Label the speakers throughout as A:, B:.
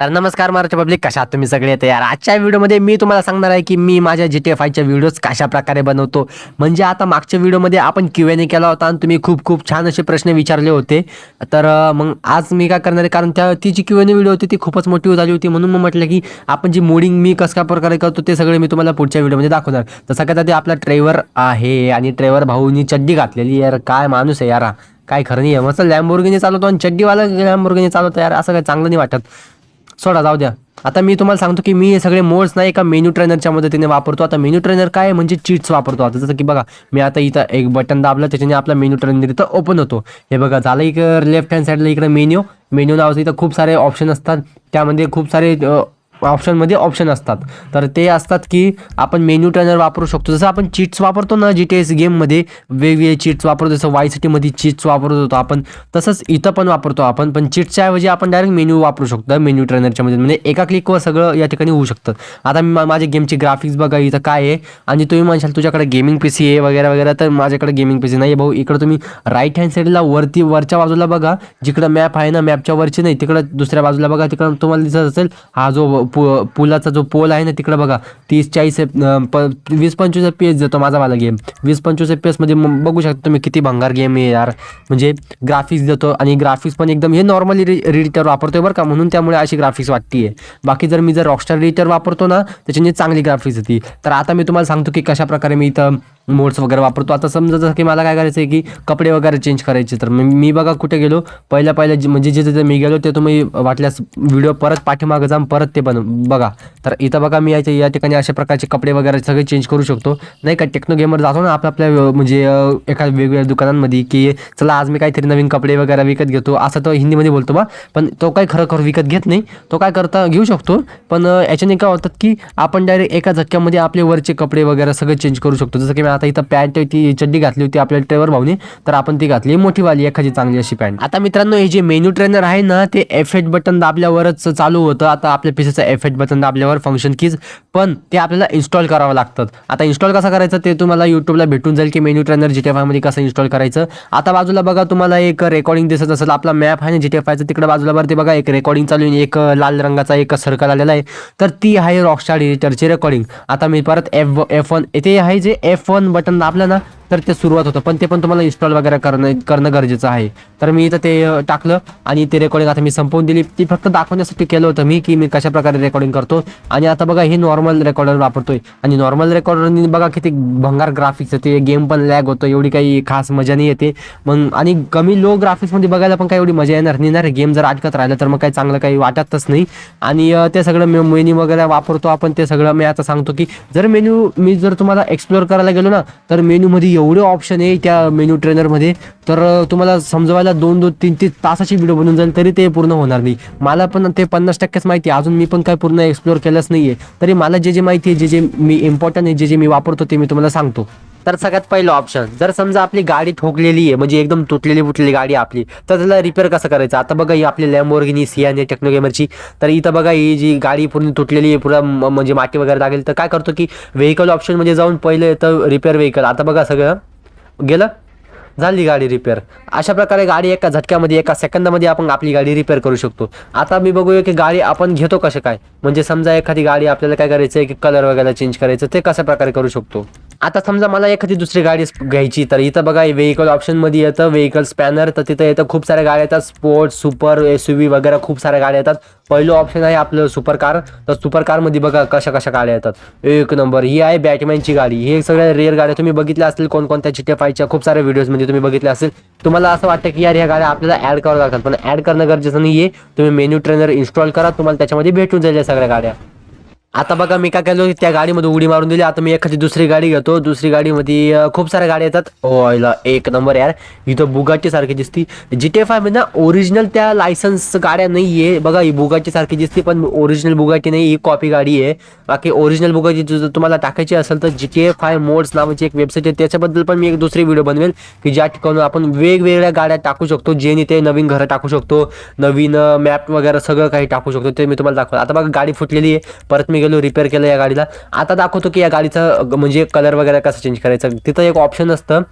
A: तर नमस्कार महाराष्ट्र पब्लिक. कशा आहात तुम्ही सगळे? तयार आजच्या व्हिडिओमध्ये मी तुम्हाला सांगणार आहे की मी माझ्या जी टी एफ आयच्या व्हिडिओज कशा प्रकारे बनवतो. म्हणजे आता मागच्या व्हिडिओमध्ये आपण क्यू एन ए केला होता आणि तुम्ही खूप खूप छान असे प्रश्न विचारले होते. तर मग आज मी काय करणार आहे? कारण त्या ती G Q N A video होती ती खूपच मोठी झाली होती. म्हणून मग म्हटलं की आपण जी मोडिंग मी कसं प्रकारे करतो ते सगळे मी तुम्हाला पुढच्या व्हिडिओमध्ये दाखवणार. तर सगळ्यात आधी आपला ड्रायव्हर आहे आणि ड्रायव्हर भाऊनी चड्डी घातलेली यार काय माणूस आहे यार काय खरं नाही आहे मस्त लॅम्बोर्गिनी चालवतो आणि चड्डीवाला लॅम्बोर्गिनी चालवतो यार. असं काय चांगलं नाही वाटत. सोडा जाऊ द्या. आता मी तुम्हाला सांगतो की मी हे सगळे मोड्स नाही एका मेन्यू ट्रेनरच्या मदतीने वापरतो. आता मेन्यू ट्रेनर काय म्हणजे चीट्स वापरतो. आता जसं की बघा मी आता इथं एक बटन दाबलं त्याच्याने आपला मेन्यू ट्रेनर इथं ओपन होतो. हे बघा झालं इकडं लेफ्ट हँड साईडला इकडं मेन्यू मेन्यू नावाचं इथं खूप सारे ऑप्शन असतात. त्यामध्ये खूप सारे ऑप्शनमध्ये ऑप्शन असतात. तर ते असतात की आपण मेन्यू ट्रेनर वापरू शकतो. जसं आपण चिट्स वापरतो ना जी टी एस गेममध्ये वेगवेगळे चिट्स वापरतो जसं वाय सिटीमध्ये चिट्स वापरत होतो आपण तसंच इथं पण वापरतो आपण. पण चिट्सच्या ऐवजी आपण डायरेक्ट मेन्यू वापरू शकतो मेन्यू ट्रेनरच्या मध्ये म्हणजे एका क्लिकवर सगळं या ठिकाणी होऊ शकतं. आता मी मा- माझ्या गेमची ग्राफिक्स बघा इथं काय आहे? आणि तुम्ही म्हणशाल तुझ्याकडे गेमिंग पी सी आहे वगैरे वगैरे तर माझ्याकडे गेमिंग पी सी नाही भाऊ इकडं तुम्ही राईट हँड साईडला वरती वरच्या बाजूला बघा. जिकडं मॅप आहे ना मॅपच्या वरची नाही तिकडं दुसऱ्या बाजूला बघा. तिकडं तुम्हाला दिसत असेल हा जो पु- पुलाचा जो पोल आहे ना तिकडं बघा तीस चाळीस प वीस पंचवीस पेस देतो माझा मला गेम वीस पंचवीस पी एसमध्ये बघू शकता तुम्ही किती भंगार गेम आहे यार. म्हणजे ग्राफिक्स देतो आणि ग्राफिक्स पण एकदम हे नॉर्मली रिडिटर वापरतोय बरं का म्हणून त्यामुळे अशी ग्राफिक्स वाटते बाकी जर मी जर रॉकस्टार रिडिटर वापरतो ना त्याच्याने चांगली ग्राफिक्स येते तर आता मी तुम्हाला सांगतो की कशाप्रकारे मी इथं मोड्स वगैरे वापरतो. आता समजा जसं की मला काय करायचं आहे की कपडे वगैरे चेंज करायचे तर मी मी बघा कुठे गेलो. पहिल्या पहिल्या म्हणजे जिथे जिथे मी गेलो ते तुम्ही वाटल्यास व्हिडिओ परत पाठीमागं जाऊन परत ते बन बघा. तर इथं बघा मी याच्या या ठिकाणी अशा प्रकारचे कपडे वगैरे सगळे चेंज करू शकतो. नाही का टेक्नो गेमर जातो ना आपल्या आपल्या म्हणजे एका वेगवेगळ्या दुकानांमध्ये की चला आज मी काहीतरी नवीन कपडे वगैरे विकत घेतो. असं तो हिंदीमध्ये बोलतो बा. पण तो काय खरं खरं विकत घेत नाही. तो काय करता घेऊ शकतो. पण याच्याने काय होतात की आपण डायरेक्ट एका झटक्यामध्ये आपले वरचे कपडे वगैरे सगळे चेंज करू शकतो. जसं की आता इथं पॅन्ट ती चड्डी घातली होती आपल्या ट्रेवर भाऊने तर आपण ती घातली. मोठीवाली एखादी चांगली अशी पॅन्ट. आता मित्रांनो हे जे मेन्यू ट्रेनर आहे ना ते एफेट बटन दाबल्यावरच चालू होतं. आता आपल्या पीसीचं एफेट बटन दाबल्यावर फंक्शन कीज पण ते आपल्याला इन्स्टॉल करावं लागतात आता इन्स्टॉल कसं करायचं ते तुम्हाला युट्यूबला भेटून जाईल की मेन्यू ट्रेनर जी टी कसं इन्स्टॉल करायचं. आता बाजूला बघा तुम्हाला एक रेकॉर्डिंग दिसत असेल. आपला मॅप आहे ना जी टी तिकडे बाजूला वरती बघा एक रेकॉर्डिंग चालू एक लाल रंगाचा एक सर्कल आलेला आहे. तर ती आहे रॉकस्टार एडिटरची रेकॉर्डिंग आता मी परत एफ एफ वन येथे आहे जे एफ वन बटन दाबलं ना तर ते सुरुवात होतं. पण ते पण तुम्हाला इन्स्टॉल वगैरे करणं करणं गरजेचं आहे. तर मी इथं ते टाकलं आणि ते रेकॉर्डिंग आता मी संपवून दिली. ती फक्त दाखवण्यासाठी केलं होतं मी की मी कशा प्रकारे रेकॉर्डिंग करतो. आणि आता बघा हे नॉर्मल रेकॉर्डर वापरतोय. आणि नॉर्मल रेकॉर्डरनी बघा किती भंगार ग्राफिक्स येते गेम पण लॅग होतो. एवढी काही खास मजा नाही येते. मग आणि कमी लो ग्राफिक्समध्ये बघायला पण काही एवढी मजा येणार नाही ना रे. गेम जर अटकत राहिलं तर मग काही चांगलं काही वाटतच नाही. आणि ते सगळं मेन्यू वगैरे वापरतो आपण. ते सगळं मी आता सांगतो की जर मेन्यू मी जर तुम्हाला एक्सप्लोअर करायला गेलो ना तर मेन्यूमध्ये एवढे ऑप्शन आहे त्या मेन्यू ट्रेनरमध्ये तर तुम्हाला समजवायला दोन दोन तीन तीन तासाची व्हिडिओ बनून जाईल तरी ते पूर्ण होणार नाही. मला पण ते पन्नास टक्केच माहिती आहे. अजून मी पण काय पूर्ण एक्सप्लोअर केलंच नाही आहे तरी मला जे जे माहिती आहे जे जे मी इम्पॉर्टंट आहे जे जे मी वापरतो ते मी तुम्हाला सांगतो. तर सगळ्यात पहिलं ऑप्शन जर समजा आपली गाडी ठोकलेली आहे म्हणजे एकदम तुटलेली फुटलेली गाडी आपली तर त्याला रिपेअर कसं करायचं? आता बघा ही आपली लॅम्बोर्गिनी सियान टेक्नो टेक्नोगेमरची तर इथं बघा ही जी गाडी पूर्ण तुटलेली आहे पुरा म- म्हणजे माती वगैरे लागेल तर काय करतो की व्हेकल ऑप्शन म्हणजे जाऊन पहिले येतं रिपेअर व्हेकल आता बघा सगळं. गेलं? झाली गाडी रिपेअर अशा प्रकारे गाडी एका झटक्यामध्ये एका सेकंदामध्ये आपण आपली गाडी रिपेअर करू शकतो. आता मी बघूया की गाडी आपण घेतो कसं काय? म्हणजे समजा एखादी गाडी आपल्याला काय करायचं आहे की कलर वगैरे चेंज करायचं ते कशा प्रकारे करू शकतो? आता समजा मला एखादी दुसरी गाडी घ्यायची तर इथं बघा व्हेकल ऑप्शनमध्ये येतं व्हेकल स्पॅनर तर तिथं येतं खूप साऱ्या गाड्या येतात. Sports super S U V वगैरे खूप साऱ्या गाड्या येतात. पहिलं ऑप्शन आहे आपलं सुपर कार तर सुपर कारमध्ये बघा कशा कशा गाड्या येतात. एक नंबर ही आहे बॅटमॅनची गाडी. हे सगळ्या रेअर गाड्या तुम्ही बघितल्या असतील कोणकोणत्या चिट्या फायच्या खूप साऱ्या व्हिडिओजमध्ये तुम्ही बघितल्या असेल तुम्हाला असं वाटतं की यार ह्या गाड्या आपल्याला ॲड करावं लागतात. पण ॲड करणं गरजेचं नाही आहे तुम्ही मेन्यू ट्रेनर इन्स्टॉल करा तुम्हाला त्याच्यामध्ये भेटून जाईल या सगळ्या गाड्या. आता बघा मी काय केलं त्या गाडीमध्ये उडी मारून दिली. आता मी एखादी दुसरी गाडी घेतो. दुसरी गाडीमध्ये खूप साऱ्या गाड्या येतात. हो एक नंबर यार. इथं बुगाची सारखी दिसती. जी टी फाय म्हणजे ना ओरिजिनल त्या लायसन्स गाड्या नाही आहे बघा ही बुगाची सारखी दिसते पण ओरिजिनल बुगाटी नाही. ही कॉपी गाडी आहे. बाकी ओरिजिनल बुगाटी जर तुम्हाला टाकायची असेल तर जी टी फाय मोड्स नावाची एक वेबसाईट आहे. त्याच्याबद्दल पण मी एक दुसरी व्हिडिओ बनवेल की ज्या ठिकाणी आपण वेगवेगळ्या गाड्या टाकू शकतो जेणे ते नवीन घरं टाकू शकतो नवीन मॅप वगैरे सगळं काही टाकू शकतो ते मी तुम्हाला दाखवतो. आता बघा गाडी फुटलेली आहे. परत मी गेलो रिपेअर केलं या गाडीला. आता दाखवतो की या गाडीचं म्हणजे कलर वगैरे कसं चेंज करायचं. तिथं एक ऑप्शन असतं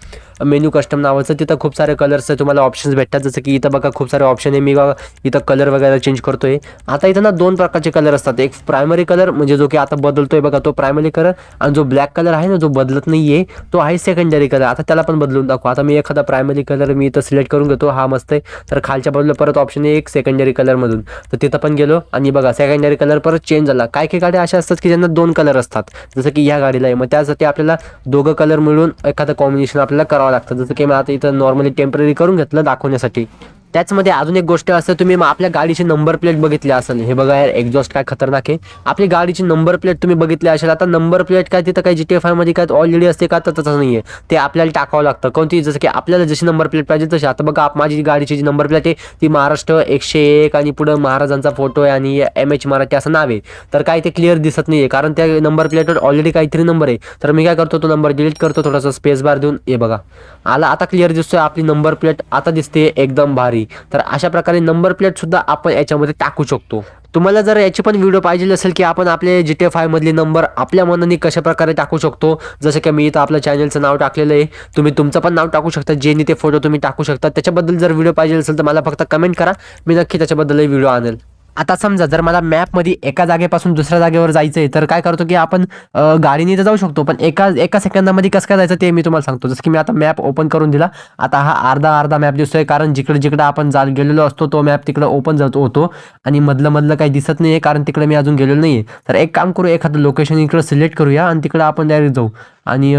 A: मेन्यू कस्टम नावाचं तिथं खूप सारे कलर्सचे तुम्हाला ऑप्शन्स भेटतात. जसं की इथं बघा खूप सारे ऑप्शन आहे. मी बघा इथं कलर वगैरे चेंज करतो आहे आता इथं ना दोन प्रकारचे कलर असतात. एक प्रायमरी कलर म्हणजे जो की आता बदलतोय बघा तो प्रायमरी कलर आणि जो ब्लॅक कलर आहे ना जो बदलत नाही आहे तो आहे सेकंडरी कलर आता त्याला पण बदलून दाखवू. आता मी एखादा प्रायमरी कलर मी इथं सिलेक्ट करून घेतो. हा मस्त आहे. तर खालच्या बाजूला परत ऑप्शन आहे एक सेकंडरी कलरमधून तर तिथं पण गेलो आणि बघा सेकंडरी कलर परत चेंज झाला. काय काही गाड्या अशा असतात की ज्यांना दोन कलर असतात. जसं की ह्या गाडीला आहे. मग त्यासाठी आपल्याला दोघं कलर मिळून एखादं कॉम्बिनेशन आपल्याला करावं लागतं. जसं की मी आता इथं नॉर्मली टेंपररी करून घेतलं दाखवण्यासाठी. त्याचमध्ये अजून एक गोष्ट असं तुम्ही मग आपल्या गाडीची नंबर प्लेट बघितली असेल. हे बघा यार एक्झॉस्ट काय खतरनाक आहे. आपली गाडीची नंबर प्लेट तुम्ही बघितली असेल आता नंबर प्लेट काय तिथं काय जी टी एफ आयमध्ये काय ऑलरेडी असते का तर तसं नाही आहे ते आपल्याला टाकावं लागतं. कोणती जसं की आपल्याला जशी नंबर प्लेट पाहिजे तशी. आता बघा आप- माझी गाडीची जी नंबर प्लेट आहे ती महाराष्ट्र एकशे एक आणि पुढं महाराजांचा फोटो आहे आणि एम एच मराठी असं नाव आहे. तर काय ते क्लिअर दिसत नाही आहे कारण त्या नंबर प्लेटवर ऑलरेडी काहीतरी नंबर आहे. तर मी काय करतो तो नंबर डिलीट करतो थोडासा स्पेस बार देऊन. हे बघा. आला आता क्लिअर दिसतोय आपली नंबर प्लेट आता दिसते एकदम भारी. तर अशा प्रकारे नंबर प्लेट सुद्धा आपण याच्यामध्ये टाकू शकतो. तुम्हाला जर याची पण व्हिडिओ पाहिजे असेल की आपण आपले जी टी एफ मधले नंबर आपल्या मनाने कशा प्रकारे टाकू शकतो जसं की मी इथं आपल्या चॅनलचं नाव टाकलेलं आहे. तुम्ही तुमचं पण नाव टाकू शकता जेनी ते फोटो तुम्ही टाकू शकता. त्याच्याबद्दल जर व्हिडिओ पाहिजे असेल तर मला फक्त कमेंट करा. मी नक्की त्याच्याबद्दलही व्हिडिओ आणेल. आता समजा जर मला मॅपमध्ये एका जागेपासून दुसऱ्या जागेवर जायचं आहे तर काय करतो की आपण गाडीने तर जाऊ शकतो पण एका एका सेकंदामध्ये कसं काय जायचं ते मी तुम्हाला सांगतो. जसं की मी आता मॅप ओपन करून दिला. आता हा अर्धा अर्धा मॅप दिसतोय कारण जिकडे जिकडे आपण जा गेलेलो असतो तो मॅप तिकडे ओपन जातो होतो. आणि मधलं मधलं काही दिसत नाही आहे कारण तिकडे मी अजून गेलेलो नाही आहे तर एक काम करू एखादं लोकेशन इकडं सिलेक्ट करूया आणि तिकडे आपण डायरेक्ट जाऊ. आणि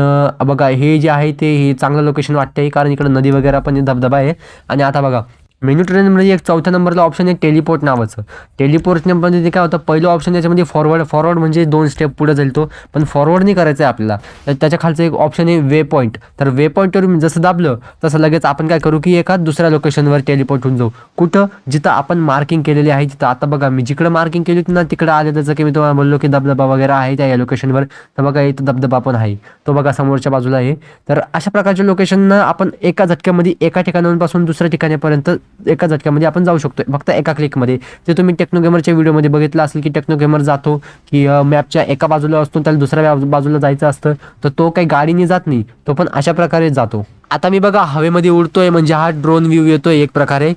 A: बघा हे जे आहे ते हे चांगलं लोकेशन वाटतंय कारण इकडं नदी वगैरे पण धबधबा आहे. आणि आता बघा मेन्यू ट्रेनमध्ये म्हणजे एक चौथ्या नंबरला ऑप्शन आहे टेलिपोर्ट नावाचं. टेलिपोर्टमध्ये ते काय होतं पहिलं ऑप्शन याच्यामध्ये फॉरवर्ड फॉरवर्ड म्हणजे दोन स्टेप पुढे जाईल तो पण फॉरवर्ड नाही करायचं आहे आपल्याला. तर त्याच्या खालचं एक ऑप्शन आहे वे पॉईंट तर वे पॉईंटवर जसं दाबलं तसं लगेच आपण काय करू की एका दुसऱ्या लोकेशनवर टेलिपोर्ट होऊन जाऊ. कुठं? जिथं आपण मार्किंग केलेली आहे तिथं आता बघा मी जिकडं मार्किंग केली होती ना तिकडं आले जसं की मी तुम्हाला बोललो की धबधबा वगैरे आहे त्या या लोकेशनवर तर बघा इथं धबधबा पण आहे. तो बघा समोरच्या बाजूला आहे. तर अशा प्रकारच्या लोकेशनना आपण एका झटक्यामध्ये एका ठिकाणापासून दुसऱ्या ठिकाणीपर्यंत एका झटक्यामध्ये आपण जाऊ शकतो फक्त एका क्लिकमध्ये जे तुम्ही टेक्नो गेमरच्या व्हिडिओमध्ये बघितलं असेल की टेक्नोगेमर जातो की मॅपच्या एका बाजूला असतो त्याला दुसऱ्या बाजूला जायचं असतं तर तो काही गाडीने जात नाही. तो पण अशा प्रकारे जातो. आता मी बघा हवेमध्ये उडतोय म्हणजे हा ड्रोन व्ह्यू येतोय एक प्रकारे.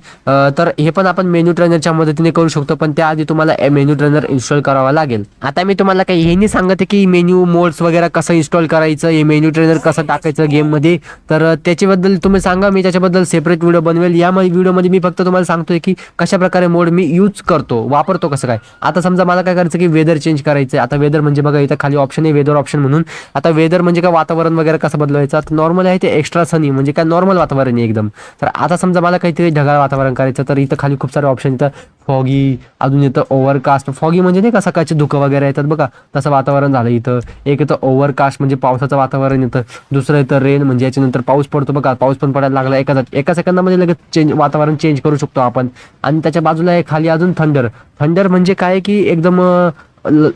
A: तर हे पण आपण मेन्यू ट्रेनरच्या मदतीने करू शकतो पण त्याआधी तुम्हाला मेन्यू ट्रेनर इन्स्टॉल करावा लागेल. आता मी तुम्हाला काही हे नाही सांगत आहे की मेन्यू मोड्स वगैरे कसं इन्स्टॉल करायचं हे मेन्यू ट्रेनर कसं टाकायचं गेममध्ये तर त्याच्याबद्दल तुम्ही सांगा मी त्याच्याबद्दल सेपरेट व्हिडिओ बनवेल. या व्हिडिओमध्ये मी फक्त तुम्हाला सांगतोय की कशा प्रकारे मोड मी यूज करतो वापरतो कसं काय? आता समजा मला काय करायचं की वेदर चेंज करायचं आता वेदर म्हणजे बघा इथं खाली ऑप्शन आहे वेदर ऑप्शन म्हणून. आता वेदर म्हणजे काय? वातावरण वगैरे कसं बदलवायचं? आता नॉर्मल आहे ते एक्स्ट्रा सनी म्हणजे काय नॉर्मल वातावरण आहे एकदम. तर आता समजा मला काहीतरी ढगाळ वातावरण करायचं तर इथं खाली खूप सारे ऑप्शन येतं फॉगी अजून येतं ओव्हरकास्ट फॉगी म्हणजे नाही का सकाळचे धुकं वगैरे येतात बघा तसं वातावरण झालं इथं. एक येतं ओव्हरकास्ट म्हणजे पावसाचं वातावरण येतं दुसरं येतं रेन म्हणजे याच्यानंतर पाऊस पडतो बघा. पाऊस पण पडायला लागला एका एका सेकंदामध्ये लगेच चेंज वातावरण चेंज करू शकतो आपण. आणि त्याच्या बाजूला आहे खाली अजून थंडर थंडर म्हणजे काय की एकदम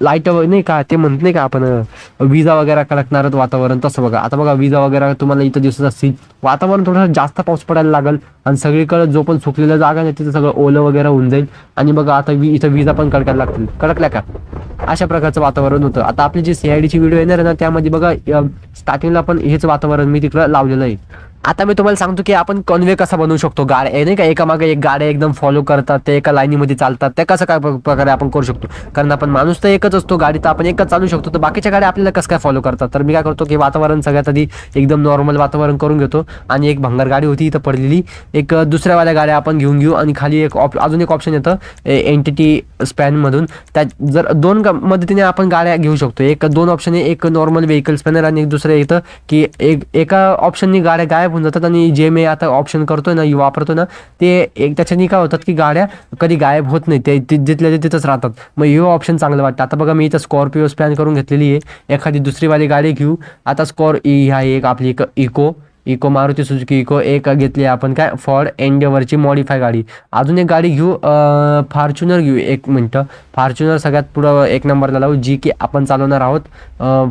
A: लाइट नाही का ते म्हणत नाही का आपण विजा वगैरे कडकणार वातावरण तसं बघा. आता बघा विजा वगैरे तुम्हाला इथं दिसत असतील वातावरण थोडंसं जास्त पाऊस पडायला लागल आणि सगळीकडे जो पण सुकलेला जागा नाही तिथं सगळं ओलं वगैरे होऊन जाईल. आणि बघा आता वि इथं विजा पण कडकायला लागतील. कडकल्या का? अशा प्रकारचं वातावरण होतं. आता आपली जी सीआयडीची व्हिडिओ येणार आहे ना त्यामध्ये बघा स्टार्टिंगला पण हेच वातावरण मी तिकडं लावलेलं आहे. आता मी तुम्हाला सांगतो की आपण कॉन्वे कसा बनवू शकतो? गाड्या नाही का एकामागे एक गाड्या एकदम फॉलो करतात ते एका लाईनीमध्ये चालतात ते कसं काय प्र- प्रकारे आपण करू शकतो? कारण आपण माणूस तर एकच असतो गाडी तर आपण एकच चालू शकतो तर बाकीच्या गाड्या आपल्याला कसं काय फॉलो करतात? तर मी काय करतो की वातावरण सगळ्यात आधी एकदम नॉर्मल वातावरण करून घेतो आणि एक भंगार गाडी होती इथं पडलेली. एक दुसऱ्यावाल्या गाड्या आपण घेऊन घेऊ आणि खाली एक ऑप अजून एक ऑप्शन येतं एनटीटी स्पॅनमधून त्या जर दोन ग- मदतीने आपण गाड्या घेऊ शकतो. एक दोन ऑप्शन आहे एक नॉर्मल व्हेकल स्पॅनर आणि एक दुसरं येतं की एक एका ऑप्शननी गाड्या गायब होऊन जातात आणि जे मी आता ऑप्शन करतोय ना वापरतो ना ते एक त्याच्यानी काय होतात की गाड्या कधी गायब होत नाही. ते जिथल्या ते तिथंच राहतात. मग हे ऑप्शन चांगलं वाटतं. आता बघा मी इथं स्कॉर्पिओ स्पॅन करून घेतलेली आहे. एखादी दुसरीवाली गाडी घेऊ. आता स्कॉर ई आहे एक आपली एक Eeco Eeco Maruti Suzuki Eeco एक घेतली आपण. काय? फॉर्ड एंडेवरची मॉडीफाय गाडी. अजून एक गाडी घेऊ फॉर्च्युनर घेऊ एक मिनटं. फॉर्च्युनर सगळ्यात पुढं एक नंबरला लावू जी की आपण चालवणार आहोत.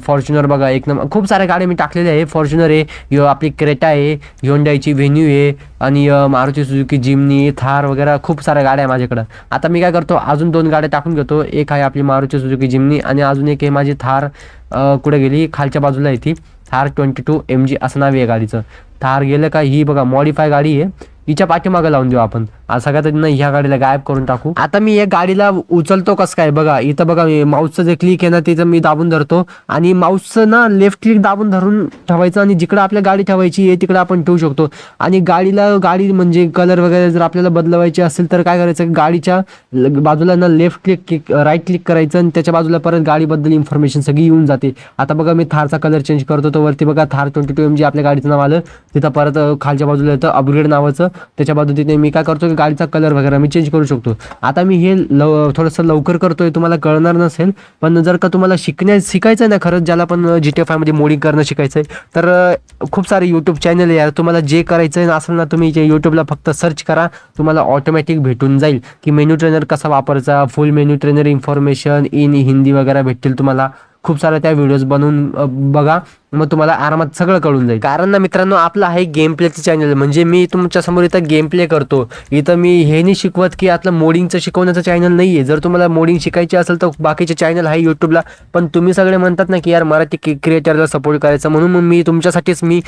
A: फॉर्च्युनर बघा एक नंबर. खूप साऱ्या गाड्या मी टाकलेल्या आहे. फॉर्च्युनर आहे यो आपली क्रेटा आहे होंडाईची व्हेन्यू आहे आणि मारुती सुजुकी जिमनी थार वगैरे खूप साऱ्या गाड्या आहे माझ्याकडं. आता मी काय करतो अजून दोन गाड्या टाकून घेतो. एक आहे आपली मारुती सुजुकी जिमनी आणि अजून एक आहे माझी थार कुठे गेली? खालच्या बाजूला आहे ती. Thar twenty two M G असं नाव आहे गाडीचं. थार गेलं का ही बघा मॉडीफाय गाडी आहे. हिच्या पाठीमागं लावून देऊ आपण. आज सगळ्यात आधी ना ह्या गाडीला गायब करून टाकू. आता मी या गाडीला उचलतो कसं काय बघा इथं बघा माऊसचं जे क्लिक आहे ना तिथं मी दाबून धरतो. आणि माऊसचं ना लेफ्ट क्लिक दाबून धरून ठेवायचं आणि जिकडं आपल्या गाडी ठेवायची आहे तिकडं आपण ठेवू शकतो. आणि गाडीला गाडी म्हणजे कलर वगैरे जर आपल्याला बदलवायची असेल तर काय करायचं गाडीच्या बाजूला ना लेफ्ट क्लिक राईट क्लिक करायचं आणि त्याच्या बाजूला परत गाडीबद्दल इन्फॉर्मेशन सगळी येऊन जाते. आता बघा मी थारचा कलर चेंज करतो तो वरती बघा Thar twenty two M G आपल्या गाडीचं नाव आलं. तिथं परत खालच्या बाजूला येतं अपग्रेड नावाचं. त्याच्या बाजूला मी काय करतो की गाडीचा कलर वगैरे मी चेंज करू शकतो. आता मी हे लव थोडंसं लवकर करतोय तुम्हाला कळणार नसेल पण जर का तुम्हाला शिकण्या शिकायचं आहे ना खरंच ज्याला पण जी टी फायमध्ये मोडिंग करणं शिकायचं आहे तर खूप सारे यूट्यूब चॅनल आहे यार. तुम्हाला जे करायचं आहे असेल ना तुम्ही जे यूट्यूबला फक्त सर्च करा तुम्हाला ऑटोमॅटिक भेटून जाईल. की मेन्यू ट्रेनर कसा वापरायचा full menu trainer information in Hindi वगैरे भेटतील तुम्हाला. खूप साऱ्या त्या व्हिडिओज बनवून बघा. मग तुम्हाला आरामात सगळं कळून जाईल. कारण ना मित्रांनो आपलं आहे गेम प्लेचं चॅनल म्हणजे मी तुमच्यासमोर इथं गेम प्ले करतो. इथं मी हे नाही शिकवत की आपलं मोडिंगचं शिकवण्याचं चॅनल नाही आहे जर तुम्हाला मोडिंग शिकायची असेल तर बाकीचे चॅनल आहे यूट्यूबला पण तुम्ही सगळे म्हणतात ना की यार मराठी क्रिएटरला सपोर्ट करायचं. म्हणून मग मी तुमच्यासाठीच मी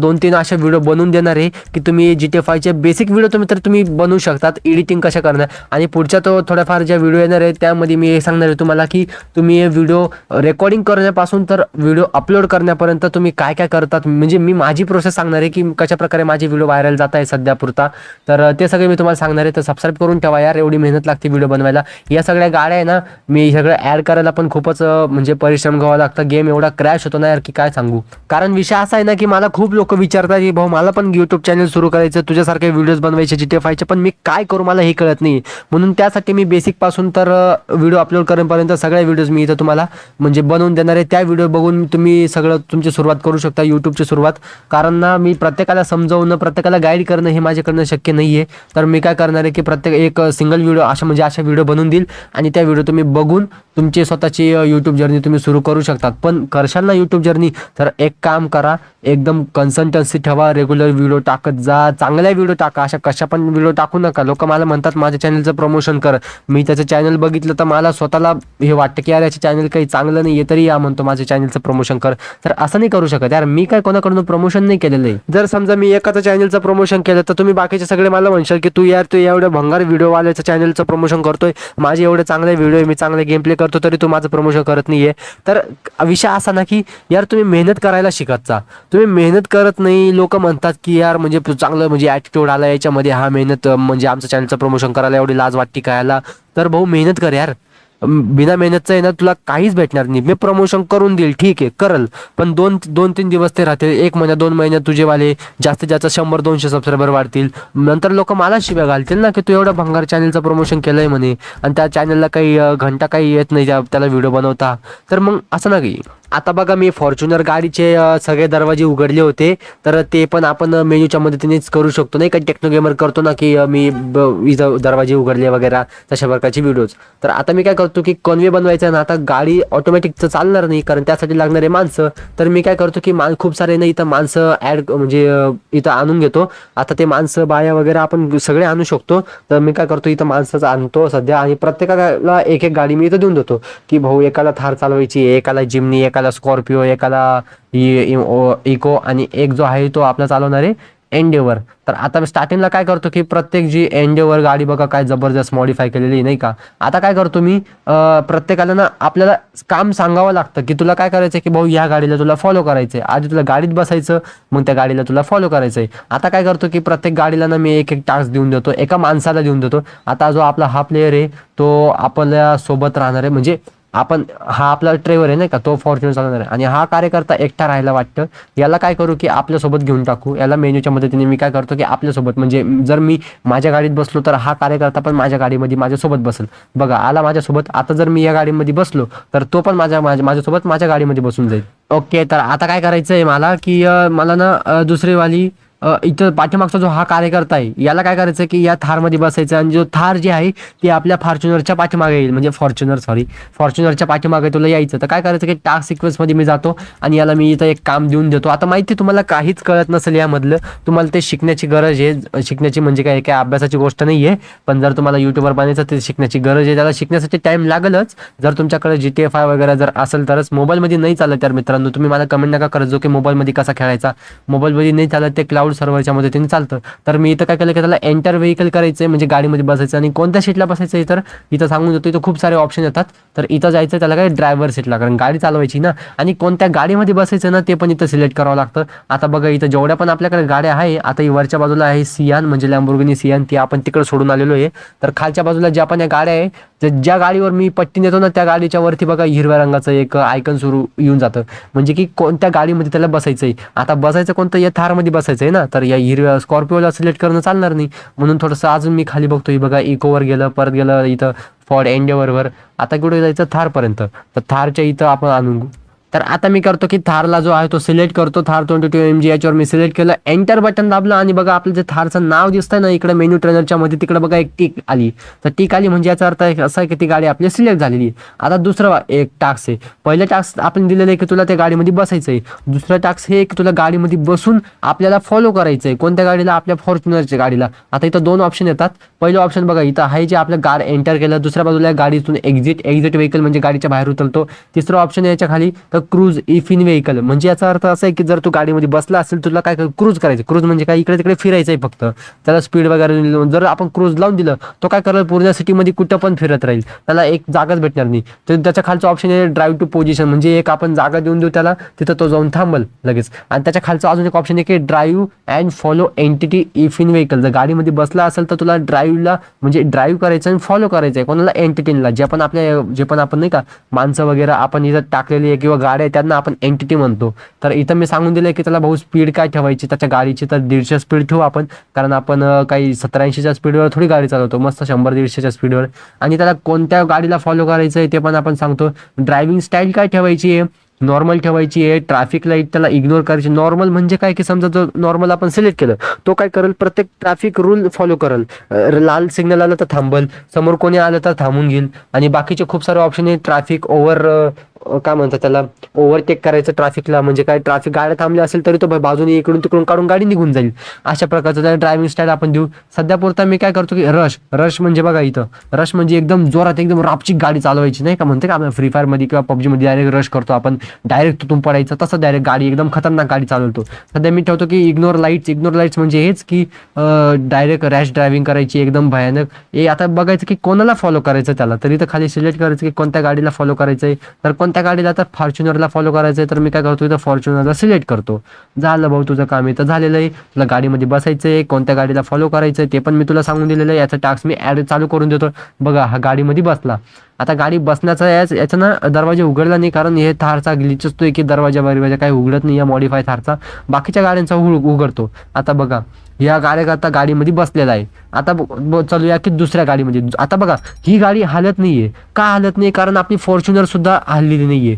A: दोन तीन अशा व्हिडिओ बनवून देणार आहे की तुम्ही जी टी फायचे बेसिक व्हिडिओ तुम्ही तर तुम्ही बनवू शकतात. एडिटिंग कशा करणार? आणि पुढच्या तो थोड्याफार ज्या व्हिडिओ येणार आहे त्यामध्ये मी हे सांगणार आहे तुम्हाला की तुम्ही हे व्हिडिओ रेकॉर्डिंग करण्यापासून तर व्हिडिओ अपलोड करण्यापर्यंत तुम्ही काय काय करतात? म्हणजे मी माझी प्रोसेस सांगणार आहे की कशा प्रकारे माझे व्हिडिओ व्हायरल जात आहे सध्या पुरता. तर ते सगळे मी तुम्हाला सांगणार आहे. तर सबस्क्राईब करून ठेवा यार एवढी मेहनत लागते व्हिडिओ बनवायला. या सगळ्या गाड्या आहे ना मी सगळं ॲड करायला पण खूपच म्हणजे परिश्रम घ्यावा लागतं. गेम एवढा क्रॅश होतो ना यार की काय सांगू? कारण विषय असा आहे ना की मला खूप लोक विचारतात की भाऊ मला पण यूट्यूब चॅनल सुरू करायचं तुझ्यासारखे व्हिडिओज बनवायचे जी टी फायचे पण मी काय करू मला हे कळत नाही. म्हणून त्यासाठी मी बेसिकपासून तर व्हिडिओ अपलोड करेपर्यंत सगळ्या व्हिडिओज मी इथं तुम्हाला म्हणजे बनवून देणार आहे. त्या व्हिडिओ बघून तुम्ही सगळं तुमची सुरुवात करू शकता यूट्यूबची सुरुवात. कारण ना मी प्रत्येकाला समजवणं प्रत्येकाला गाईड करणं हे माझ्याकडनं शक्य नाही आहे तर मी काय करणार आहे की प्रत्येक एक सिंगल व्हिडिओ अशा म्हणजे अशा व्हिडिओ बनवून देईल आणि त्या व्हिडिओ तुम्ही बघून तुमची स्वतःची यूट्यूब जर्नी तुम्ही सुरू करू शकतात. पण करशाल ना यूट्यूब जर्नी तर एक काम करा एकदम कन्सल्टन्सी ठेवा रेग्युलर व्हिडिओ टाकत जा चांगल्या व्हिडिओ टाका अशा कशा पण व्हिडिओ टाकू नका. लोक मला म्हणतात माझ्या चॅनलचं प्रमोशन कर. मी त्याचं चॅनल बघितलं तर मला स्वतःला हे वाटतं की यार याचे चॅनल काही चांगलं नाही आहे तरी या म्हणतो माझ्या चॅनलचं प्रमोशन कर. तर असं नाही करू शकत. यार मी काय कोणाकडून प्रमोशन नाही केलेलं आहे. जर समजा मी एकाचं चॅनलचं प्रमोशन केलं तर तुम्ही बाकीचे सगळे मला म्हणशाल की तू यार तू एवढ्या भंगार व्हिडिओवाल्याचं चॅनलचं प्रमोशन करतोय. माझे एवढे चांगले व्हिडिओ मी चांगले गेम प्ले करतो तरी तू माझं प्रमोशन करत नाही आहे तर विषय असा ना की यार तुम्ही मेहनत करायला शिकत जा. तुम्ही मेहनत करत नाही लोक म्हणतात की यार म्हणजे चांगलं म्हणजे ॲटिट्यूड आला याच्यामध्ये हा मेहनत म्हणजे आमचं चॅनलचं प्रमोशन करायला एवढी लाज वाटते काय याला? तर भाऊ मेहनत कर यार. बिना मेहनतचं आहे ना तुला काहीच भेटणार नाही. मी प्रमोशन करून देईल ठीक आहे करल. पण दोन दोन तीन दिवस ते राहतील. एक महिना दोन महिन्यात तुझेवाले जास्तीत जास्त शंभर दोनशे सबस्क्रायबर वाढतील. नंतर लोक मला शिव्या घालतील ना की तू एवढं भंगार चॅनलचं प्रमोशन केलंय म्हणे. आणि त्या चॅनलला काही घंटा काही येत नाही त्याला व्हिडिओ बनवता. तर मग असं ना काही आता बघा मी फॉर्च्युनर गाडीचे सगळे दरवाजे उघडले होते. तर ते पण आपण मेन्यूच्या मदतीनेच करू शकतो. नाही का टेक्नो गेमर करतो ना की मी ब- इथं दरवाजे उघडले वगैरे तशा प्रकारचे व्हिडिओज तर आता मी काय करतो की कॉन्वे बनवायचं ना आता गाडी ऑटोमॅटिक तर चालणार नाही कारण त्यासाठी लागणारे माणसं. तर मी काय करतो की मान खूप सारे ना इथं माणसं ॲड म्हणजे इथं आणून घेतो. आता ते माणसं बाया वगैरे आपण सगळे आणू शकतो. तर मी काय करतो इथं माणसंच आणतो सध्या. आणि प्रत्येकाला एक एक गाडी मी इथं देऊन देतो. की भाऊ एकाला थार चालवायची आहे, एकाला जिमनी एका एकाला स्कॉर्पिओ एकाला इको आणि एक जो आहे तो आपला चालवणार आहे एंडेवर. तर आता मी स्टार्टिंगला काय करतो की प्रत्येक जी एंडेवर गाडी बघा काय जबरदस्त मॉडीफाय केलेली नाही का? आता काय करतो मी प्रत्येकाला ना आपल्याला काम सांगावं लागतं की तुला काय करायचं की भाऊ या गाडीला तुला फॉलो करायचं आहे आधी तुला गाडीत बसायचं मग त्या गाडीला तुला फॉलो करायचंय. आता काय करतो की प्रत्येक गाडीला ना मी एक एक टास्क देऊन देतो एका माणसाला देऊन देतो. आता जो आपला हा प्लेअर आहे तो आपल्यासोबत राहणार आहे म्हणजे आपण हा आपला ड्रायव्हर आहे नाही का तो फॉर्च्युनर चालवणार. आहे आणि हा कार्यकर्ता एकटा राहायला वाटतं. याला काय करू की आपल्यासोबत घेऊन टाकू. याला मेन्यूच्या मदतीने मी काय करतो की आपल्यासोबत म्हणजे जर मी माझ्या गाडीत बसलो तर हा कार्यकर्ता पण माझ्या गाडीमध्ये माझ्यासोबत बसेल. बघा आला माझ्यासोबत. आता जर मी या गाडीमध्ये बसलो तर तो पण माझ्या माझ्या माझ्यासोबत माझ्या गाडीमध्ये बसून जाईल. ओके तर आता काय करायचं आहे मला की मला ना दुसरीवाली इथं पाठीमागचा जो हा कार्यकर्ता आहे याला काय करायचं की या थारमध्ये बसायचं आणि जो थार जे आहे ते आपल्या फॉर्च्युनरच्या पाठीमागे येईल. म्हणजे फॉर्च्युनर सॉरी फॉर्च्युनरच्या पाठीमागे तुला यायचं. तर काय करायचं की टास्क सिक्वेन्समध्ये मी जातो आणि याला मी इथं एक काम देऊन देतो. आता माहिती आहे तुम्हाला काहीच कळत नसेल यामधलं. तुम्हाला ते शिकण्याची गरज आहे. शिकण्याची म्हणजे काय काय अभ्यासाची गोष्ट नाही आहे. पण जर तुम्हाला युट्यूबर बनायचं ते शिकण्याची गरज आहे. त्याला शिकण्यासाठी टाईम लागलच. जर तुमच्याकडे जी टी एफ आय वगैरे जर असेल तरच. मोबाईलमध्ये नाही चालत तर मित्रांनो. तुम्ही मला कमेंट नका करत जो की मोबाईलमध्ये कसा खेळायचा. मोबाईलमध्ये नाही चालत ते क्लाउड सर्व्हरच्या मदतीने चालतं. तर मी इथं काय केलं की त्याला एंटर व्हेकल करायचं म्हणजे गाडीमध्ये बसायचं आणि कोणत्या सीटला बसायचं आहे तर इथं सांगून देतो इथं खूप सारे ऑप्शन येतात. तर इथं जायचं त्याला काय ड्रायव्हर सीटला कारण गाडी चालवायची ना. आणि कोणत्या गाडीमध्ये बसायचं ना ते पण इथं सिलेक्ट करावं लागतं. आता बघा इथं जेवढ्या पण आपल्याकडे गाड्या आहे आता ही वरच्या बाजूला आहे सियान म्हणजे लॅम्बोर्गिनी सियान ती आपण तिकडे सोडून आलेलो आहे. तर खालच्या बाजूला ज्या पण या गाड्या आहे तर ज्या गाडीवर मी पट्टी नेतो ना त्या गाडीच्या वरती बघा हिरव्या रंगाचं एक आयकन सुरू येऊन जातं. म्हणजे की कोणत्या गाडीमध्ये त्याला बसायचं आहे आता बसायचं कोणतं? या थारमध्ये बसायचं आहे ना. तर या हिरव्या स्कॉर्पिओला सिलेक्ट करणं चालणार नाही. म्हणून थोडंसं अजून मी खाली बघतोय. बघा इकोवर गेलं परत गेलं इथं फॉर्ड एंडेवरवर आता कुठे जायचं? थारपर्यंत. तर थारच्या इथं आपण आणून तर आता मी करतो की थारला जो आहे तो सिलेक्ट करतो Thar twenty two M G याच्यावर मी सिलेक्ट केलं. एंटर बटन दाबलं आणि बघा आपलं जे थारचं नाव दिसतंय ना इकडे मेन्यू ट्रेनरच्या मध्ये तिकडे बघा एक टीक आली. तर टीक आली म्हणजे याचा अर्थ आहे- असा आहे की ती गाडी आपली सिलेक्ट झालेली आहे. आता दुसरं एक टास्क आहे. पहिलं टास्क आपण दिलेलं आहे की तुला त्या गाडीमध्ये बसायचं आहे दुसरं टास्क हे की तुला गाडीमध्ये बसून आपल्याला फॉलो करायचं आहे कोणत्या गाडीला? आपल्या फॉर्च्युनरच्या गाडीला. आता इथं दोन ऑप्शन येतात. पहिलं ऑप्शन बघा इथं आहे जे आपलं गाड एंटर केलं. दुसऱ्या बाजूला गाडीतून एक्झिट एक्झिट व्हेकल म्हणजे गाडीच्या बाहेर उतरतो. तिसरं ऑप्शन याच्या खाली. तर क्रूज इफ इन व्हेकल म्हणजे याचा अर्थ असा आहे की जर तू गाडीमध्ये बसला असेल तुला काय क्रूज करायचं क्रूज म्हणजे काय? इकडे तिकडे फिरायचं आहे फक्त. त्याला स्पीड वगैरे जर आपण क्रूज लावून दिलं तो काय करेल? पूर्ण सिटीमध्ये कुठं पण फिरत राहील. त्याला एक जागाच भेटणार नाही. तर त्याच्या खालचं ऑप्शन आहे ड्राईव्ह टू पोझिशन म्हणजे एक आपण जागा देऊन देऊ त्याला तिथं तो जाऊन थांबल लगेच. आणि त्याच्या खालचं अजून एक ऑप्शन आहे की drive and follow entity if in vehicle जर गाडीमध्ये बसला असेल तर तुला ड्राईव्हला म्हणजे ड्राईव्ह करायचं आणि फॉलो करायचं आहे. कोणाला एंटरटेनला जे पण आपल्या जे पण आपण नाही का माणसं वगैरे आपण इथं टाकलेली आहे किंवा गाड्या आहेत त्यांना आपण एंटिटी म्हणतो. तर इथं मी सांगून दिलं की त्याला भाऊ स्पीड काय ठेवायची? त्याच्या गाडीची तर दीडशे स्पीड ठेवू आपण. कारण आपण काही सत्तरऐंशीच्या स्पीडवर थोडी गाडी चालवतो. मस्त शंभर दीडशेच्या स्पीडवर आणि त्याला कोणत्या गाडीला फॉलो करायचं आहे ते पण आपण सांगतो. ड्रायव्हिंग स्टाईल काय ठेवायची आहे? नॉर्मल ठेवायची आहे. ट्रॅफिक लाइट त्याला इग्नोर करायची. नॉर्मल म्हणजे काय? की समजा जो नॉर्मल आपण सिलेक्ट केलं तो काय करेल? प्रत्येक ट्रॅफिक रूल फॉलो करेल. लाल सिग्नल आलं तर थांबल. समोर कोणी आलं तर थांबून घेईल. आणि बाकीचे खूप सारे ऑप्शन आहे. ट्रॅफिक ओव्हर काय म्हणतात त्याला ओव्हरटेक करायचं ट्रॅफिकला म्हणजे काय ट्रॅफिक गाड्या थांबल्या असेल तरी तो बा- बाजूने इकडून तिकडून काढून गाडी निघून जाईल. अशा प्रकारचं त्याला ड्रायव्हिंग स्टाईल आपण देऊ. सध्या पुरता मी काय करतो की रश रश म्हणजे बघा इथं रश म्हणजे एकदम जोरात एकदम रापची गाडी चालवायची नाही का म्हणते का आपण फ्री फायरमध्ये किंवा पबजीमध्ये डायरेक्ट रश करतो आपण डायरेक्ट तिथून पडायचं तसं डायरेक्ट गाडी एकदम खतरनाक गाडी चालवतो. सध्या मी ठेवतो की इग्नोर लाईट्स इग्नोर लाईट्स म्हणजे हेच की डायरेक्ट रॅश ड्रायव्हिंग करायची एकदम भयानक. हे आता बघायचं की कोणाला फॉलो करायचं त्याला? तरी तर खाली सिलेक्ट करायचं की कोणत्या गाडीला फॉलो करायचं आहे तर कोण कोणत्या गाडीला तर फॉर्च्युनरला फॉलो करायचं आहे तर मी काय करतो इथं फॉर्च्युनरला सिलेक्ट करतो. झालं भाऊ तुझं काम इथं झालेलं आहे तुला गाडीमध्ये बसायचं आहे कोणत्या गाडीला फॉलो करायचं आहे ते पण मी तुला सांगून दिलेलं आहे. याचा टास्क मी ॲड चालू करून देतो. बघा हा गाडीमध्ये बसला. आता गाडी बसण्याचा याच याचा ना दरवाजा उघडला नाही कारण हे थारचा ग्लिच असतोय की दरवाजा बरवाजा काही उघडत नाही या मॉडीफाय थारचा. बाकीच्या गाड्यांचा उघ- उघडतो. आता बघा या कार्यकर्ता गाडीमध्ये बसलेला आहे. आता ब- चालूया की दुसऱ्या गाडीमध्ये. आता बघा ही गाडी हालत नाहीये. का हालत नाही? कारण आपली फॉर्च्युनर सुद्धा हललेली नाहीये.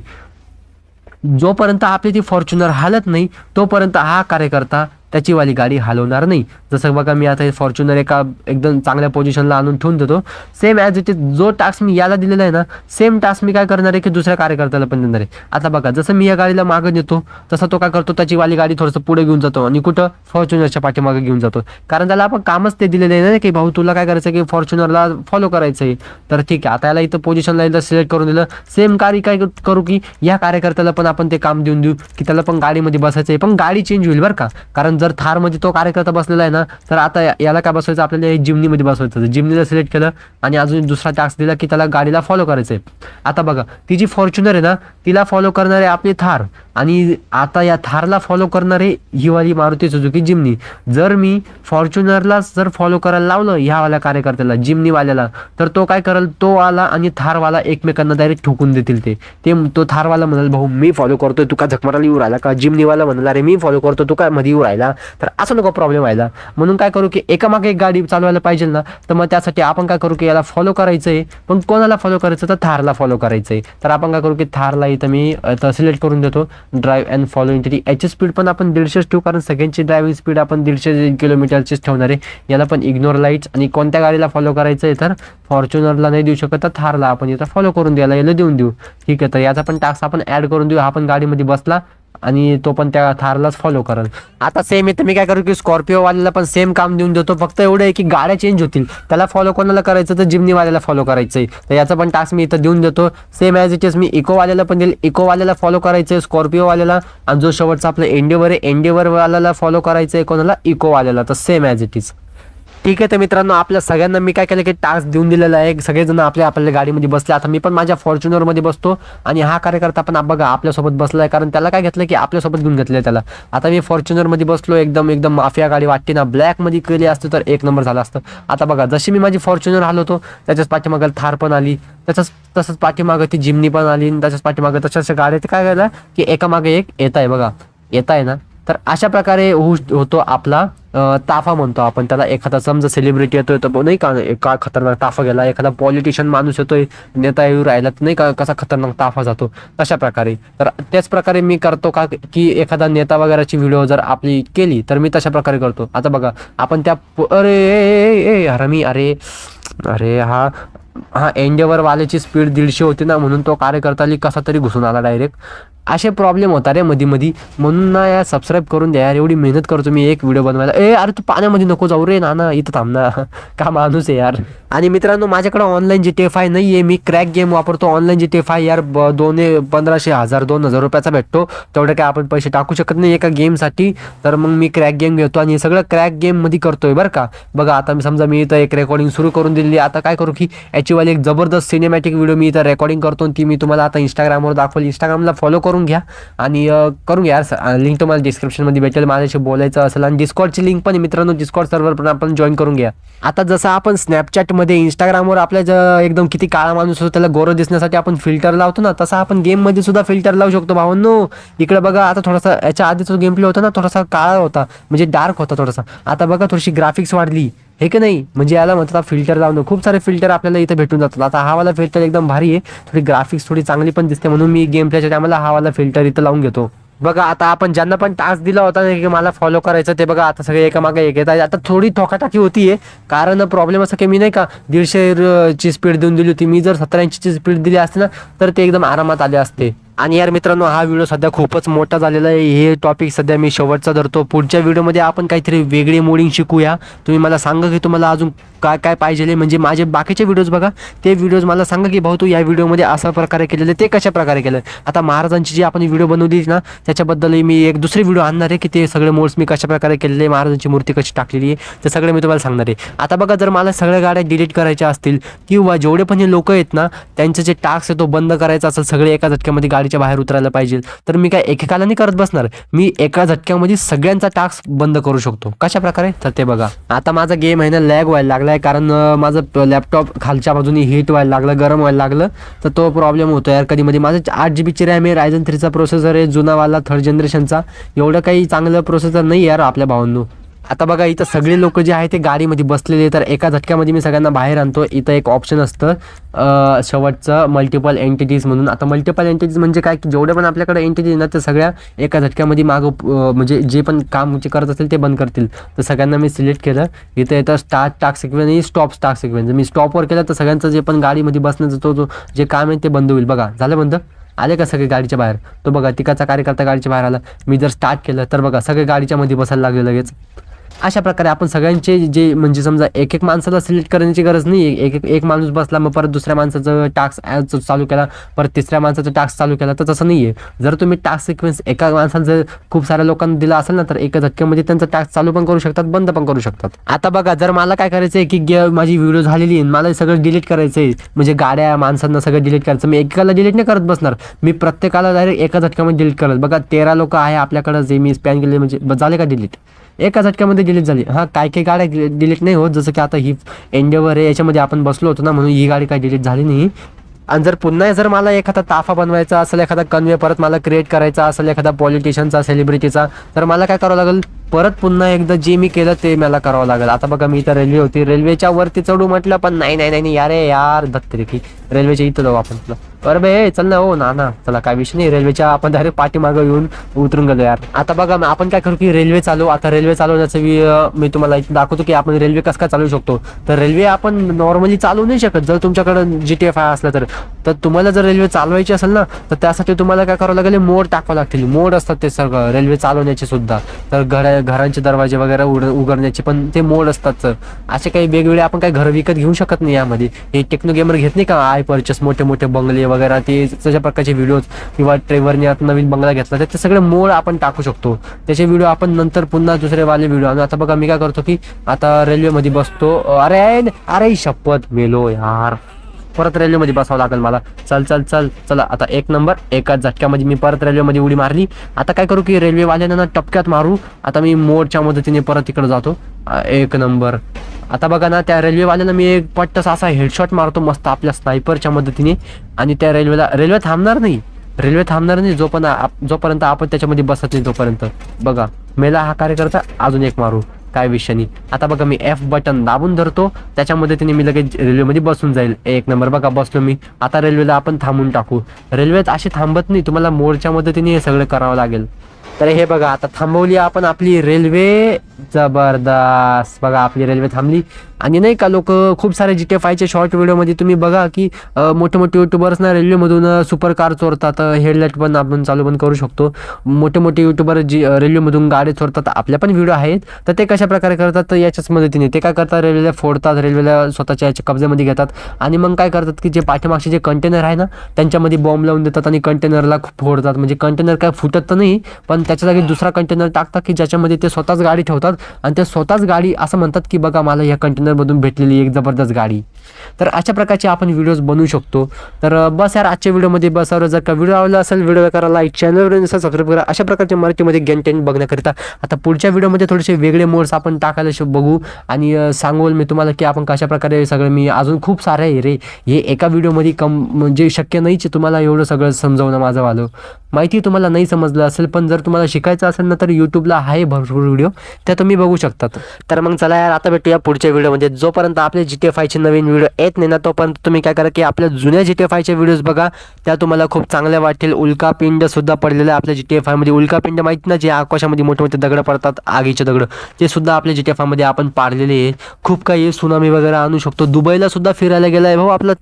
A: जोपर्यंत आपली ती फॉर्च्युनर हालत नाही तोपर्यंत हा कार्यकर्ता त्याची वाली गाडी हलवणार नाही. जसं बघा मी आता हे फॉर्च्युनर एका एकदम चांगल्या पोझिशनला आणून ठेवून देतो. सेम ॲज इट इज जो टास्क मी याला दिलेला आहे ना सेम टास्क मी काय करणार आहे की दुसऱ्या कार्यकर्त्याला पण देणार आहे. आता बघा जसं मी या गाडीला मागं देतो तसं तो काय करतो त्याची वाली गाडी थोडंसं पुढे घेऊन जातो आणि कुठं फॉर्च्युनरच्या पाठीमागे घेऊन जातो. कारण त्याला आपण कामच ते दिलेलं आहे ना की भाऊ तुला काय करायचं की फॉर्च्युनरला फॉलो करायचं आहे. तर ठीक आहे आता याला इथं पोझिशनला एकदा सिलेक्ट करून दिलं. सेम कार्य काय करू की या कार्यकर्त्याला पण आपण ते काम देऊन देऊ की त्याला पण गाडीमध्ये बसायचं आहे. पण गाडी चेंज होईल बरं का. कारण जर थारमध्ये म्हणजे तो कार्यकर्ता बसलेला आहे ना तर आता या- याला काय बसवायचं? आपल्याला जिमनीमध्ये बसवायचं जिमनीला सिलेक्ट केलं आणि अजून दुसरा टास्क दिला की त्याला गाडीला फॉलो करायचं आहे आता बघा ती जी फॉर्च्युनर आहे ना तिला फॉलो करणारे आपली थार. आणि आता या थारला फॉलो करणारे ही वाली मारुती सुझुकी जिमनी. जर मी फॉर्च्युनरला जर फॉलो करायला लावलं ह्यावाल्या कार्यकर्त्याला जिमनीवाल्याला तर तो काय करेल? तो आला आणि थारवाला एकमेकांना डायरेक्ट ठोकून देतील ते. ते तो थारवाला म्हणाल भाऊ मी फॉलो करतोय तू का झकमाराला येऊ राहिला का? जिमनीवाला म्हणाला अरे मी फॉलो करतो तू काय मध्ये येऊ राहिला? तर असं नको प्रॉब्लेम व्हायला. म्हणून काय करू की एकामागे एक गाडी चालवायला पाहिजे ना तर मग त्यासाठी आपण काय करू की याला फॉलो करायचं आहे पण कोणाला फॉलो करायचं तर थारला फॉलो करायचं आहे तर आपण काय करू की थारला इथं मी सिलेक्ट करून देतो. ड्राईव्ह अँड फॉलो इंटरी याची स्पीड पण आपण दीडशेच ठेवू कारण सगळ्यांची ड्रायव्हिंग स्पीड आपण दीडशे किलोमीटरचीच ठेवणार आहे. याला पण इग्नोर लाईट्स आणि कोणत्या गाडीला फॉलो करायचं आहे तर फॉर्च्युनरला नाही देऊ शकत तर थारला आपण इथं फॉलो करून द्यायला याला देऊन देऊ. ठीक आहे तर याचा पण टास्क आपण ऍड करून देऊ. आपण गाडीमध्ये बसला आणि तो पण त्या थारलाच फॉलो करेल. आता सेम इथं मी काय करू की स्कॉर्पिओवाल्याला पण सेम काम देऊन देतो. फक्त एवढं आहे की गाड्या चेंज होतील. त्याला फॉलो कोणाला करायचं? तर जिमनीवाल्याला फॉलो करायचं आहे तर याचा पण टास्क मी इथं देऊन देतो. सेम ॲज इट इज मी इकोवाल्याला पण देईल. इकोवाल्याला फॉलो करायचं आहे स्कॉर्पिओवाल्याला आणि जो शेवटचा आपलं एंडेवर आहे एंडेवरवाल्याला फॉलो करायचं आहे कोणाला? इकोवाल्याला तर सेम ॲज इट इज ठीक आहे तर मित्रांनो आपल्या सगळ्यांना मी काय केलं की टास्क देऊन दिलेला आहे. सगळेजण आपल्या आपल्या गाडीमध्ये बसले. आता मी पण माझ्या फॉर्च्युनरमध्ये बसतो आणि हा कार्यकर्ता पण बघा आपल्यासोबत बसला आहे कारण त्याला काय घेतलं की आपल्यासोबत घेऊन घेतलं त्याला. आता मी फॉर्च्युनरमध्ये बसलो एकदम एकदम माफिया गाडी वाटते ना. ब्लॅकमध्ये केली असतं तर एक नंबर झाला असतं. आता बघा जशी मी माझी फॉर्च्युनर हलवतो त्याच्याच पाठीमागं थार पण आली. त्याच्याच तसंच पाठीमागं ती जिमनी पण आली. त्याच्याच पाठीमागं तशाच गाड्या ते काय झालं की एकामागे एक येत आहे बघा. येत आहे ना? तर अशा प्रकारे होऊ होतो आपला ताफा म्हणतो आपण. त्याला एखादा समजा सेलिब्रिटी येतोय तर नाही का का खतरनाक ताफा गेला. एखादा पॉलिटिशियन माणूस येतोय नेता येऊ राहिला तर नाही का कसा खतरनाक ताफा जातो. तशा प्रकारे. तर त्याच प्रकारे मी करतो का की एखादा नेता वगैरेची व्हिडिओ जर आपली केली तर मी तशा प्रकारे करतो. आता बघा आपण त्या अरे ए, ए, अरे मी अरे अरे हा हा एंडेवर वाल्याची स्पीड दीडशे होती ना म्हणून तो कार्यकर्ता कसा तरी घुसून आला डायरेक्ट असे प्रॉब्लेम होता रे मधी मधी. म्हणून ना यार सबस्क्राईब करून द्या यार. एवढी मेहनत करतो मी एक व्हिडिओ बनवायला. ए अरे तू पाण्यामध्ये नको जाऊ रे ना इथं थांब ना. का माणूस आहे यार. आणि मित्रांनो माझ्याकडे ऑनलाईन जी टेफाय नाही आहे मी क्रॅक गेम वापरतो. ऑनलाईन जी टेफाय यार दोन पंधराशे हजार दोन हजार रुपयाचा भेटतो. तेवढं काय आपण पैसे टाकू शकत नाही एका गेमसाठी तर मग मी क्रॅक गेम घेतो आणि हे सगळं क्रॅक गेममध्ये करतोय बरं का. बघा आता मी समजा मी इथं एक रेकॉर्डिंग सुरू करून दिली आता काय करू की याचीवाली एक जबरदस्त सिनेमॅटिक व्हिडिओ मी इथं रेकॉर्डिंग करतो ती मी तुम्हाला आता इंस्टाग्रामवर दाखवली. इंस्टाग्रामला फॉलो करून घ्या. आणि करून घ्या लिंक तुम्हाला डिस्क्रिप्शनमध्ये भेटेल. माझ्याशी बोलायचं असेल आणि डिस्कॉर्डची लिंक पण मित्रांनो. डिस्कॉर्ड सर्व्हर पण आपण जॉईन करून घ्या. आता जसं आपण स्नॅपचॅटमध्ये इंस्टाग्रामवर आपल्या ज- एकदम किती काळा माणूस होतो त्याला गोरं दिसण्यासाठी आपण फिल्टर लावतो ना तसा आपण गेममध्ये सुद्धा फिल्टर लावू शकतो भावांनो. इकडे बघा आता थोडासा याच्या आधी जो गेम प्ले होता ना थोडासा काळा होता. म्हणजे डार्क होता थोडासा. आता बघा थोडीशी ग्राफिक्स वाढली. हे की नाही? म्हणजे याला म्हणतात फिल्टर लावणं. खूप सारे फिल्टर आपल्याला इथे भेटून जातात. आता हा वाला फिल्टर एकदम भारी आहे. थोडी ग्राफिक्स थोडी चांगली पण दिसते. म्हणून मी गेम प्लेच्या टायमाला हा वाला फिल्टर इथं लावून घेतो. बघा आता आपण ज्यांना पण टास्क दिला होता ना की मला फॉलो करायचं ते बघा आता सगळे एकामागे एक येत आहे आता थोडी ठोकाटाकी होतीये कारण प्रॉब्लेम असं की मी नाही का दीडशे ची स्पीड देऊन दिली होती. मी जर सतरा ची स्पीड दिली असते ना तर ते एकदम आरामात आले असते. आणि यार मित्रांनो हा व्हिडिओ सध्या खूपच मोठा झालेला आहे. हे टॉपिक सध्या मी शेवटचा धरतो. पुढच्या व्हिडिओमध्ये आपण काहीतरी वेगळी मोडिंग शिकूया. तुम्ही मला सांगा की तुम्हाला अजून काय काय पाहिजे म्हणजे माझे बाकीचे व्हिडिओज बघा. ते व्हिडिओज मला सांगा की भाऊ तू या व्हिडिओमध्ये अशा प्रकारे केलेले ते कशा प्रकारे केलं? आता महाराजांची जी आपण व्हिडिओ बनवली ना त्याच्याबद्दलही मी एक दुसरी व्हिडिओ आणणार आहे की ते सगळे मोड्स मी कशा प्रकारे केलेले महाराजांची मूर्ती कशी टाकलेली आहे ते सगळे मी तुम्हाला सांगणार आहे. आता बघा जर मला सगळ्या गाड्या डिलीट करायच्या असतील किंवा जेवढे पण हे लोक आहेत ना त्यांचे जे टास्क आहे तो बंद करायचा असेल सगळे एका झटक्यामध्ये गाडीच्या बाहेर उतरायला पाहिजे. तर मी काय एकेकाला नाही करत बसणार? मी एका झटक्यामध्ये सगळ्यांचा टास्क बंद करू शकतो. कशा प्रकारे? तर ते बघा. आता माझा गेम आहे ना लॅग व्हायला लागलाय. कारण माझं लॅपटॉप खालच्या बाजूने हीट व्हायला लागलं गरम व्हायला लागलं. तर तो प्रॉब्लेम होतो यार कधी मध्ये माझं आठ जी बीची रॅम आहे रायझन थ्रीचा प्रोसेसर आहे जुनावाला थर्ड जनरेशनचा एवढं काही चांगलं प्रोसेसर नाही यार आपल्या भावांनो. आता बघा इथं सगळे लोक जे आहे ते गाडीमध्ये बसलेले तर एका झटक्यामध्ये मी सगळ्यांना बाहेर आणतो इथं एक ऑप्शन असतं. शेवटचं मल्टिपल एंटिटीज म्हणून. आता मल्टिपल एंटिटीज म्हणजे काय? की जेवढे पण आपल्याकडे एंटिटीज ना ते सगळ्या एका झटक्यामध्ये मागं म्हणजे जे पण काम जे करत असेल ते बंद करतील. तर सगळ्यांना मी सिलेक्ट केलं. इथं येतं स्टार्ट टाक सिक्वेन्स आणि स्टॉप टाक सिक्वेन्स मी स्टॉपवर केलं तर सगळ्यांचं जे पण गाडीमध्ये बसण्याचं तो जो जे काम आहे ते बंद होईल. बघा झालं बंद? आले का सगळे गाडीच्या बाहेर? तो बघा तिकाचा कार्यकर्ता गाडीच्या बाहेर आला. मी जर स्टार्ट केलं तर बघा सगळे गाडीच्या मध्ये बसायला लागले लगेच. अशा प्रकारे आपण सगळ्यांचे जे म्हणजे समजा एक एक माणसाला सिलेक्ट करण्याची गरज नाही एक एक एक माणूस बसला मग परत दुसऱ्या माणसाचं टास्क चालू केला परत तिसऱ्या माणसाचं टास्क चालू केला तर तसं नाही आहे जर तुम्ही टास्क सिक्वेन्स एका माणसाला जर खूप साऱ्या लोकांना दिला असेल ना तर एका झटक्यामध्ये त्यांचा टास्क चालू पण करू शकतात बंद पण करू शकतात. आता बघा जर मला काय करायचं आहे की माझी व्हिडिओ झालेली आहे मला सगळं डिलीट करायचं आहे म्हणजे गाड्या माणसांना सगळं डिलीट करायचं मी एकेकाला डिलीट नाही करत बसणार. मी प्रत्येकाला डायरेक्ट एका झटक्यामध्ये डिलीट करत बघा तेरा लोक आहे आपल्याकडं जे मी स्पॅन केले म्हणजे ब- झाले का डिलीट एका झटक्यामध्ये डिलीट झाली. हां काय काही गाड्या डिलीट नाही होत. जसं की आता ही एंडेवर आहे याच्यामध्ये आपण बसलो होतो ना म्हणून ही गाडी काय डिलीट झाली नाही. आणि जर पुन्हा जर मला एखादा ताफा बनवायचा असेल एखादा कन्वे परत मला क्रिएट करायचा असेल एखादा पॉलिटिशियनचा सेलिब्रिटीचा तर मला काय करावं लागेल? परत पुन्हा एकदा जे मी केलं ते मला करावं लागेल. आता बघा मी इथं रेल्वे होती. रेल्वेच्या वरती चढू म्हटलं पण नाही नाही नाही नाही, यारे यार दत्तरी की रेल्वेच्या इथं जाऊ आपण तुला. अरे बे चल ना हो ना ना. चला काय विषय नाही. रेल्वेच्या आपण डायरेक्ट पाठीमागं येऊन उतरून गेलो यार. आता बघा मग आपण काय करू की रेल्वे चालू. आता रेल्वे चालवण्याचं मी तुम्हाला दाखवतो की आपण रेल्वे कसं काय चालवू शकतो. तर रेल्वे आपण नॉर्मली चालवू नाही शकत. जर तुमच्याकडं जी टी एफ आय असलं तर. तर तुम्हाला जर रेल्वे चालवायची असेल ना तर त्यासाठी तुम्हाला काय करावं लागेल? मोड टाकावं लागतील. मोड असतात ते सगळं. रेल्वे चालवण्याचे सुद्धा. तर घड्या घरांचे दरवाजे वगैरे उड उघडण्याचे पण ते मोड असतात असे काही वेगवेगळे आपण काही घर विकत घेऊ शकत नाही यामध्ये. हे टेक्नो गेमर घेत नाही का? आय परचेस मोठे मोठे बंगले वगैरे ते तशा प्रकारचे व्हिडिओज किंवा ट्रेवरने आता नवीन बंगला घेतला तर ते सगळे मोड आपण टाकू शकतो. त्याचे व्हिडिओ आपण नंतर पुन्हा दुसरे वाले व्हिडिओ आणि. आता बघा मी काय करतो की आता रेल्वेमध्ये बसतो. अरे अरे शपथ मेलो यार. परत रेल्वेमध्ये बसावं लागेल मला. चल चल चल चला आता एक नंबर एकाच झटक्यामध्ये मी परत रेल्वेमध्ये उडी मारली. आता काय करू की रेल्वेवाल्यांना ना टपक्यात मारू. आता मी मोडच्या मदतीने परत तिकडे जातो. एक नंबर आता बघा ना त्या रेल्वेवाल्यांना मी एक पट्टस असा हेडशॉट मारतो मस्त आपल्या स्नायपरच्या मदतीने. आणि त्या रेल्वेला रेल्वे थांबणार नाही. रेल्वे थांबणार नाही जोपर्यंत आप- जोपर्यंत आपण त्याच्यामध्ये बसत नाही तोपर्यंत. बघा मेला हा कार्यकर्ता अजून एक मारू. काय विषय नाही. आता बघा मी एफ बटन दाबून धरतो त्याच्यामध्ये तिने मी लगेच रेल्वेमध्ये बसून जाईल. एक नंबर बघा बसलो मी. आता रेल्वेला आपण थांबून टाकू. रेल्वेत अशी थांबत नाही तुम्हाला मोर्च्या मदतीने हे सगळं करावं लागेल. तर हे बघा आता थांबवली आपण आपली रेल्वे. जबरदस्त. बघा आपली रेल्वे थांबली. आणि नाही का लोक खूप सारे जी टी फायचे शॉर्ट व्हिडिओमध्ये तुम्ही बघा की मोठे मोठे युट्यूबर्स ना रेल्वेमधून सुपर कार चोरतात हेडलाईट पण आपण चालू पण करू शकतो. मोठे मोठे युट्यूबर जी रेल्वेमधून गाडी चोरतात आपल्या पण व्हिडिओ आहेत. तर ते कशा प्रकारे करतात तर याच्याच मदतीने. ते काय करतात रेल्वेला फोडतात रेल्वेला स्वतःच्या याच्या कब्जामध्ये घेतात. आणि मग काय करतात की जे पाठीमागचे जे कंटेनर आहे ना त्यांच्यामध्ये बॉम्ब लावून देतात आणि कंटेनरला फोडतात. म्हणजे कंटेनर काय फुटत तर नाही पण त्याच्या जागी दुसरा कंटेनर टाकतात की ज्याच्यामध्ये ते स्वतःच गाडी ठेवतात. आणि ते स्वतःच गाडी असं म्हणतात की बघा मला या कंटेनर कंटेनरमधून भेटलेली एक जबरदस्त गाडी. तर अशा प्रकारचे आपण व्हिडिओज बनवू शकतो. तर बस यार आजच्या व्हिडिओमध्ये बसावर जर का व्हिडिओ आवडला असेल व्हिडिओ करा लाईक चॅनलवर नसेल सबस्क्राईब करा. अशा प्रकारचे मराठीमध्ये गेंटेन बघण्याकरिता. आता पुढच्या व्हिडिओमध्ये थोडेसे वेगळे मोड्स आपण टाकायला बघू. आणि अं, सांगोल मी तुम्हाला की आपण कशा प्रकारे सगळं मी अजून खूप सारे आहे रे. हे एका व्हिडिओमध्ये कम म्हणजे शक्य नाहीच आहे तुम्हाला एवढं सगळं समजावणं माझं वालं माहिती तुम्हाला नाही समजलं असेल पण जर तुम्हाला शिकायचं असेल ना तर यूट्यूबला आहे भरपूर व्हिडिओ त्या तुम्ही बघू शकतात. तर मग चला यार आता भेटूया पुढच्या व्हिडिओमध्ये जोपर्यंत आपले जी टी फायचे नवीन व्हिडिओ येत नाही ना तोपर्यंत तुम्ही काय करा की आपल्या जुन्या जी टी एफ आयच्या व्हिडिओज बघा. त्या तुम्हाला खूप चांगल्या वाटतील. उल्कापिंडसुद्धा पडलेलं आहे आपल्या जी टी एफ आयमध्ये उल्कापिंड माहीत ना जे आकाशामध्ये मोठे मोठे दगडं पडतात आगीचे दगडं. ते सुद्धा आपल्या जी टी एफ आयमध्ये आपण पाडलेले आहे खूप काही सुनामी वगैरे आणू शकतो. दुबईला सुद्धा फिरायला गेला आहे भाऊ आपला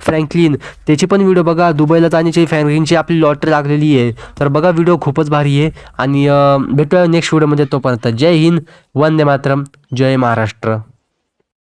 A: फ्रँकलिन त्याची पण व्हिडिओ बघा. दुबईला जाण्याची फ्रँकलिनची आपली लॉटरी लागलेली आहे. तर बघा व्हिडिओ खूपच भारी आहे. आणि भेटूया नेक्स्ट व्हिडिओमध्ये तोपर्यंत. जय हिंद. वंदे मातरम. जय महाराष्ट्र.